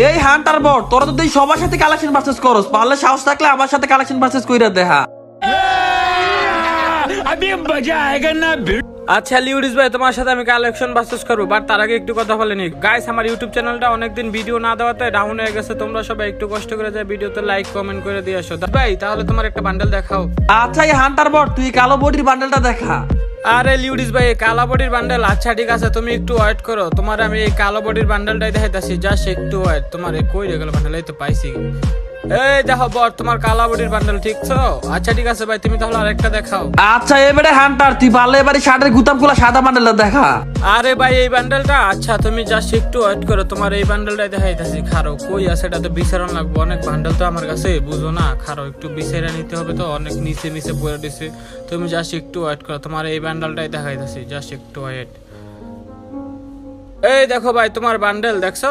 এই হান্টার বট তোরা তো তুই সবার সাথে কালেকশন পারচেস করস পারলে সাহস থাকলে আমার সাথে কালেকশন পারচেস কইরা দেখা আচ্ছা লিউডিস ভাই তোমার সাথে আমি কালেকশন বাসেস করব বাট তার আগে একটু কথা বলে নি। গাইস আমার ইউটিউব চ্যানেলটা অনেকদিন ভিডিও না দেওয়াতে ডাউন হয়ে গেছে তোমরা সবাই একটু কষ্ট করে যায় ভিডিওতে লাইক কমেন্ট করে দিয়ে আসো। ভাই তাহলে তোমার একটা বান্ডেল দেখাও। আচ্ছা এই হান্টার বট তুই কালো বডির বান্ডেলটা দেখা। আরে লিউডিস ভাই, এই কালো বডির বান্ডেল আচ্ছা ঠিক আছে, তুমি একটু ওয়েট করো। তোমার আমি এই কালো বডির বান্ডেলটাই দেখাইতেছি জাস্ট একটু ওয়েট তোমার কই রে গেল বান্ডেল এই তো পাইছি। এই দেখো বট তোমার কালো বডির বান্ডেল ঠিক তো? আচ্ছা ঠিক আছে ভাই তুমি তাহলে আরেকটা দেখাও। আচ্ছা এবারে হান্টার তুই পারলে এবারে শার্টের গুতামগুলা সাদা বান্ডেলটা দেখা। আরে ভাই এই বান্ডেলটা? আচ্ছা তুমি জাস্ট একটু ওয়েট করো তোমার এই বান্ডেলটাই দেখাইতাছি খারো। কই আছে এটা তো বিচারণ লাগবে। অনেক বান্ডেল তো আমার কাছে বুঝো না খারো। একটু বিচারা নিতে হবে তো অনেক নিচে নিচে পড়ে দিছে। তুমি জাস্ট একটু ওয়েট করো তোমার এই বান্ডেলটাই দেখাইতাছি জাস্ট একটু ওয়েট এই দেখো ভাই তোমার বান্ডেল দেখছ?